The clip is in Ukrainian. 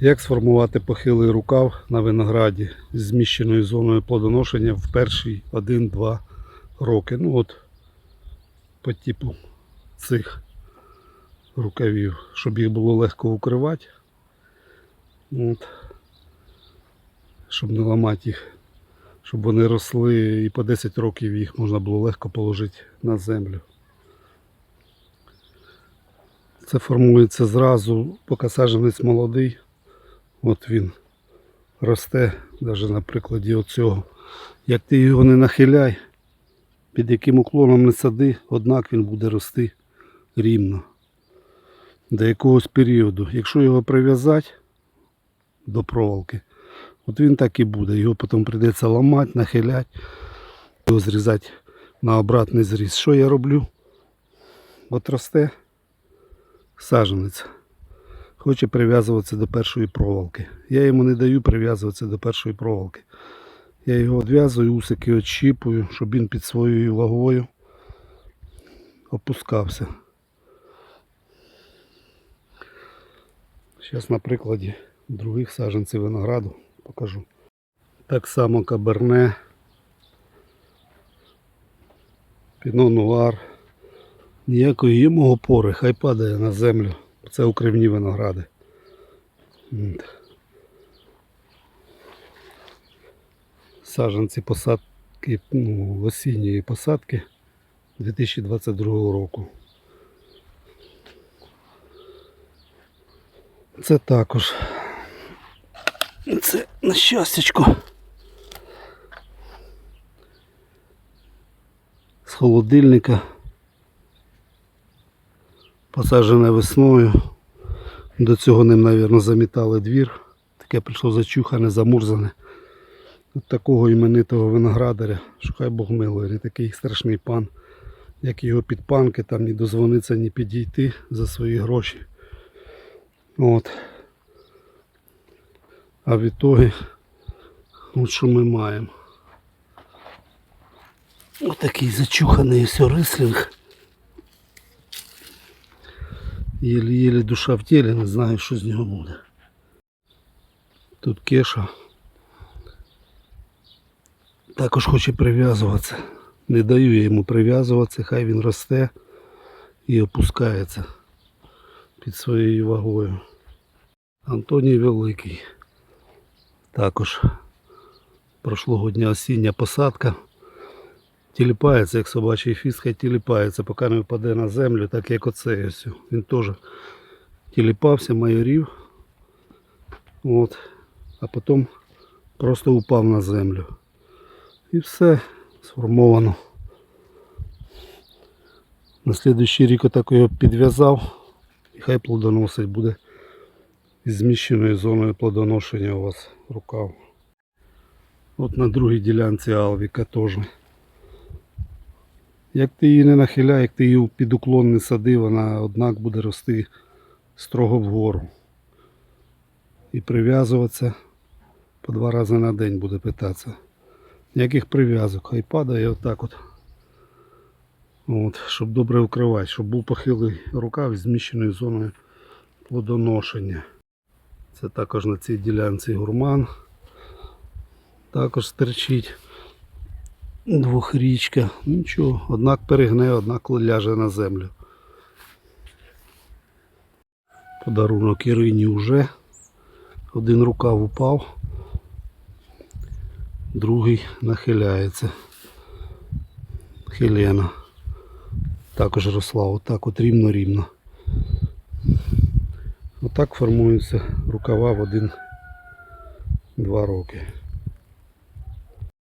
Як сформувати похилий рукав на винограді з зміщеною зоною плодоношення в перші 1-2 роки? Ну от по типу цих рукавів, щоб їх було легко укривати. От. Щоб не ламати їх, щоб вони росли і по 10 років їх можна було легко положити на землю. Це формується зразу, поки саджанець молодий. От він росте, навіть на прикладі оцього. Як ти його не нахиляй, під яким уклоном не сади, однак він буде рости рівно. До якогось періоду. Якщо його прив'язати до проволоки, от він так і буде. Його потім прийдеться ламати, нахиляти, його зрізати на обратний зріз. Що я роблю? От росте саджанець. Хоче прив'язуватися до першої проволоки. Я йому не даю прив'язуватися до першої проволоки. Я його відв'язую, усики відщіпую, щоб він під своєю вагою опускався. Зараз на прикладі других саджанців винограду покажу. Так само каберне, піно нуар. Ніякої йому опори, хай падає на землю. Це укривні виногради. От. Саджанці посадки, ну, осінньої посадки 2022 року. Це також. Це на щастячко. З холодильника. Посаджене весною. До цього ним, мабуть, замітали двір. Таке прийшло зачухане, замурзане. От такого іменитого виноградаря, що хай Бог милує, такий страшний пан, як його підпанки, там ні дозвониться, ні підійти за свої гроші. От. А в ітогі, от що ми маємо. Отакий зачуханий рислінг. Єлі-єлі душа в тілі, не знаю, що з нього буде. Тут кеша. Також хоче прив'язуватися. Не даю я йому прив'язуватися, хай він росте і опускається під своєю вагою. Антоній Великий. Також прошлого дня осіння посадка. Тіліпається, як собачий фіст, хай тіліпається, поки не впаде на землю, так як оцей ось. Він теж тіліпався, майорів. От. А потім просто упав на землю. І все сформовано. На слідуючий рік отак його підв'язав. І хай плодоносить буде із зміщеною зоною плодоношення у вас рукав. От на другій ділянці Алвіка теж. Як ти її не нахиляй, як ти її під уклон не сади, вона однак буде рости строго вгору. І прив'язуватися по два рази на день буде питатися. Ніяких прив'язок, хай падає отак от. От, щоб добре укривати, щоб був похилий рукав з зміщеною зоною плодоношення. Це також на цій ділянці гурман. Також стерчить двохрічка. Нічого, однак перегне, однак ляже на землю. Подарунок Ірині вже. Один рукав упав, другий нахиляється. Хелена. Також росла отак от рівно-рівно. Отак формуються рукава в один-два роки.